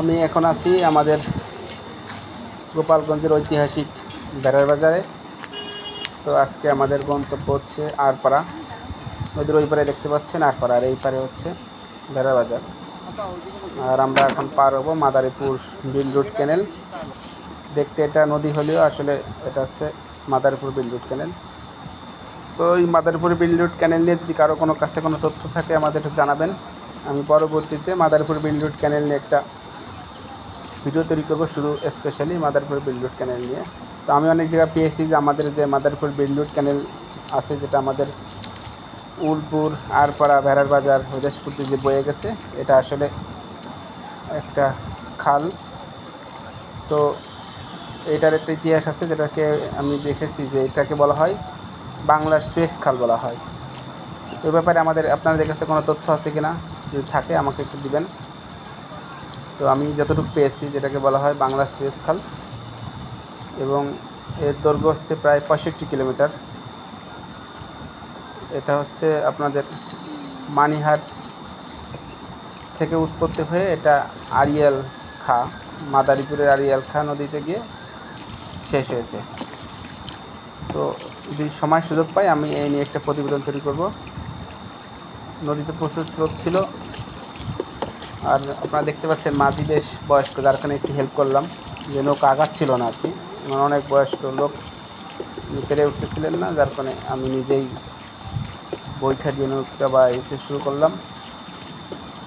আমি এখন আছি আমাদের গোপালগঞ্জের ঐতিহাসিক বেড়ার বাজারে। তো আজকে আমাদের গন্তব্য হচ্ছে আরপাড়া। নদীর ওই পারে দেখতে পাচ্ছেন আরপাড়া, আর এই পারে হচ্ছে বেড়ার বাজার। আর আমরা এখন পার হব মাদারীপুর বিল রুট ক্যানেল। দেখতে এটা নদী হলেও আসলে এটা হচ্ছে মাদারীপুর বিল রুট ক্যানেল। তো এই মাদারীপুর বিল রুট ক্যানেল নিয়ে যদি কারও কোনো কাছে কোনো তথ্য থাকে আমাদের জানাবেন। আমি পরবর্তীতে মাদারীপুর বিল রুট ক্যানেল নিয়ে একটা ভিডিও তৈরি করব শুধু specially Madarpur beel route canal নিয়ে। তো আমি অনেক জায়গায় পেয়েছি যে আমাদের যে মাদারপুর বিল রুট ক্যানেল আছে, যেটা আমাদের উলপুর, আরপাড়া, ভেড়ার বাজার হরিদাসপুর দিয়ে যে বয়ে গেছে, এটা আসলে একটা খাল। তো এটার একটা ইতিহাস আছে, যেটাকে আমি দেখেছি যে এটাকে বলা হয় বাংলার সুয়েজ খাল বলা হয়। তো ব্যাপারে আমাদের, আপনাদের কাছে কোনো তথ্য আছে কি না যদি থাকে, আমাকে একটু দিবেন। তো আমি যতটুকু পেয়েছি যেটাকে বলা হয় বাংলার সুয়েজ খাল এবং এর দৈর্ঘ্য হচ্ছে প্রায় পঁয়ষট্টি কিলোমিটার। এটা হচ্ছে আপনাদের মানিহাট থেকে উৎপত্তি হয়ে এটা আরিয়াল খা, মাদারীপুরের আরিয়াল খা নদীতে গিয়ে শেষ হয়েছে। তো যদি সময় সুযোগ পাই, আমি এই নিয়ে একটা প্রতিবেদন তৈরি করব। নদীতে প্রচুর স্রোত ছিল। আর আপনারা দেখতে পাচ্ছেন মাঝি বেশ বয়স্ক, যার কারণে একটু হেল্প করলাম। যে নৌকা আগাচ্ছিল না আর কি মানে অনেক বয়স্ক লোক পেরে উঠতেছিলেন না, যার কারণে আমি নিজেই বৈঠা দিয়ে নৌকা বা এতে শুরু করলাম।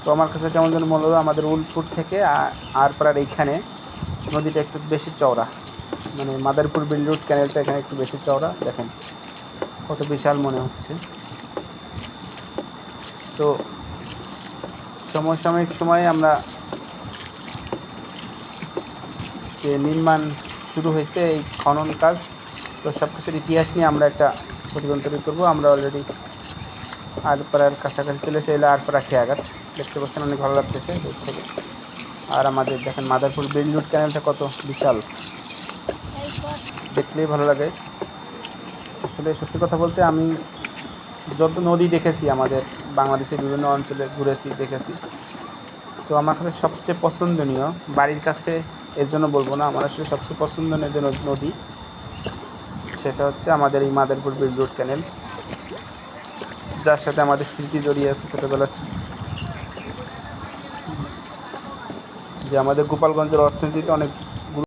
তো আমার কাছে কেমন যেন মনে হলো আমাদের উলপুর থেকে আ- আরপাড়ার এইখানে নদীটা একটু বেশি চওড়া। মানে মাদারপুর বিল রুট ক্যানেলটা এখানে একটু বেশি চওড়া। দেখেন, কত বিশাল মনে হচ্ছে। তো সমসাময়িক সময়ে আমরা যে নির্মাণ শুরু হয়েছে, এই খনন কাজ, তো সব কিছুর ইতিহাস নিয়ে আমরা একটা প্রতিবেদন তৈরি করব। আমরা অলরেডি আরপাড়ার কাছাকাছি চলে এসে এলো আরপাড়া খেয়াঘাট দেখতে পাচ্ছেন, অনেক ভালো লাগতেছে দূর থেকে। আর আমাদের দেখেন মাদারপুর বিল রুট ক্যানেলটা কত বিশাল। দেখলেই ভালো লাগে। আসলে সত্যি কথা বলতে আমি যত নদী দেখেছি আমাদের বাংলাদেশের বিভিন্ন অঞ্চলে ঘুরেছি, দেখেছি। তো আমার কাছে সবচেয়ে পছন্দনীয়, বাড়ির কাছে এর জন্য বলব না, আমার আসলে সবচেয়ে পছন্দনীয় যে নদ- সেটা হচ্ছে আমাদের এই মাদারপুর বিল রোড ক্যানেল। যার সাথে আমাদের স্মৃতি জড়িয়ে আছে ছোটোবেলার যে আমাদের গোপালগঞ্জের অর্থনীতিতে অনেক